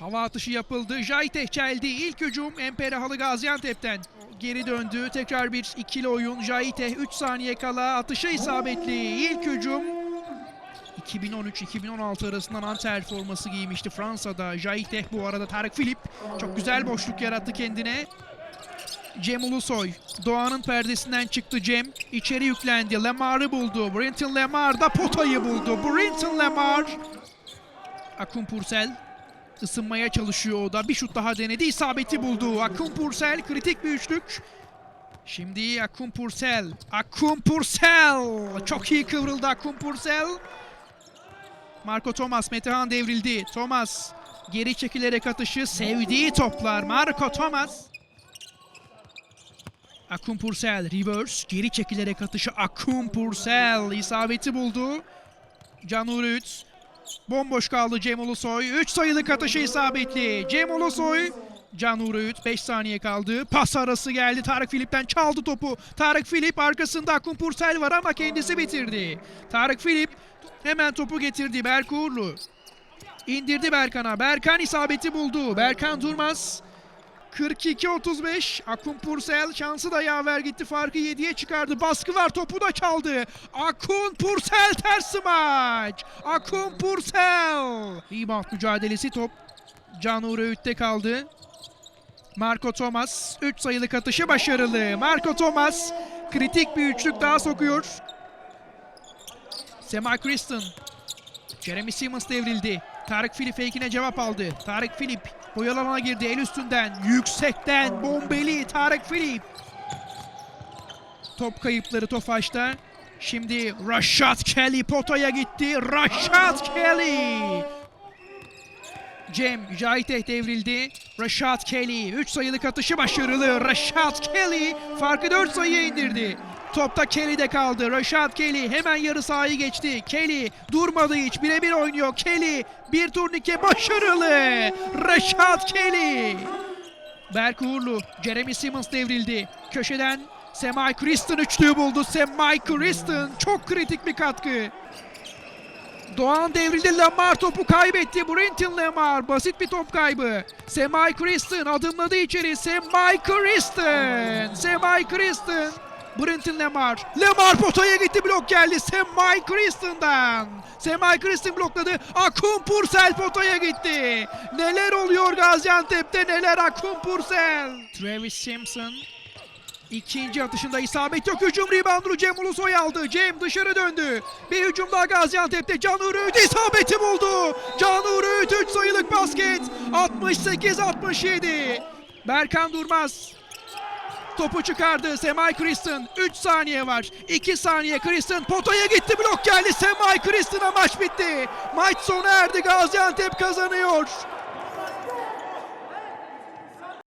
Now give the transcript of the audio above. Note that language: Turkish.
Hava atışı yapıldı. Jayteh çeldi. İlk hücum Empere Halı Gaziantep'ten. Geri döndü. Tekrar bir ikili oyun. Jayteh 3 saniye kala atışı isabetli. İlk hücum 2013-2016 arasında Nanter forması giymişti Fransa'da. Jayteh bu arada Tarık Filip çok güzel boşluk yarattı kendine. Cem Ulusoy. Doğan'ın perdesinden çıktı Cem. İçeri yüklendi. Lemar'ı buldu. Brenton Lemar da potayı buldu. Brenton Lemar. Akun Pursel ısınmaya çalışıyor o da. Bir şut daha denedi. isabeti buldu. Akun Pursel kritik bir üçlük. Şimdi Akun Pursel. Akun Pursel. Çok iyi kıvrıldı Akun Pursel. Marco Thomas, Metehan devrildi. Thomas geri çekilerek atışı sevdiği toplar. Marco Thomas. Akun Pursel reverse geri çekilerek atışı Akun Pursel isabeti buldu. Can Urüt bomboş kaldı Cem Ulusoy. 3 sayılık atışı isabetli. Cem Ulusoy Can Urüt 5 saniye kaldı. Pas arası geldi. Tarık Filip'ten çaldı topu. Tarık Filip arkasında Akun Pursel var ama kendisi bitirdi. Tarık Filip hemen topu getirdi. Berk Uğurlu. İndirdi Berkan'a. Berkan isabeti buldu. Berkan Durmaz 42-35. Akun Pursel şansı da yaver gitti. Farkı 7'ye çıkardı. Baskı var. Topu da çaldı. Akun Pursel ters smaç. Akun Pursel. Rebound mücadelesi top. Can Uğur Öğüt'te kaldı. Marco Thomas 3 sayılık atışı başarılı. Marco Thomas kritik bir üçlük daha sokuyor. Semay Kristen Jeremy Simmons devrildi. Tarık Filip fake'ine cevap aldı. Tarık Filip boyalı girdi. El üstünden, yüksekten, bombeli Tarık Filip. Top kayıpları Tofaş'ta. Şimdi Rashad Kelly potaya gitti. Rashad Kelly. Cem Cahiteh devrildi. Rashad Kelly 3 sayılık atışı başarılı. Rashad Kelly farkı 4 sayıya indirdi. Topta Kelly'de kaldı. Rashad Kelly hemen yarı sahayı geçti. Kelly durmadı hiç. Birebir oynuyor. Kelly bir turnike başarılı. Rashad Kelly. Berk Uğurlu. Jeremy Simmons devrildi. Köşeden Semay Kristen üçlüğü buldu. Semay Kristen çok kritik bir katkı. Doğan devrildi. Lamar topu kaybetti. Brenton Lamar. Basit bir top kaybı. Semay Kristen adımladı içeri. Semay Kristen. Semay Kristen. Brenton Lamar. Lamar potaya gitti. Blok geldi. Semay Kristen'dan. Semay Kristen blokladı. Akun Pursel potaya gitti. Neler oluyor Gaziantep'te neler Akun Pursel. Travis Simpson. İkinci atışında isabet yok. Hücum reboundunu Cem Ulusoy aldı. Cem dışarı döndü. Bir hücum daha Gaziantep'te. Can Ürüt isabeti buldu. Can Ürüt 3 sayılık basket. 68-67. Berkan Durmaz. Topu çıkardı. Semay Kristen. 3 saniye var. 2 saniye Kristen potaya gitti. Blok geldi. Semay Kristen'a maç bitti. Maç sona erdi. Gaziantep kazanıyor.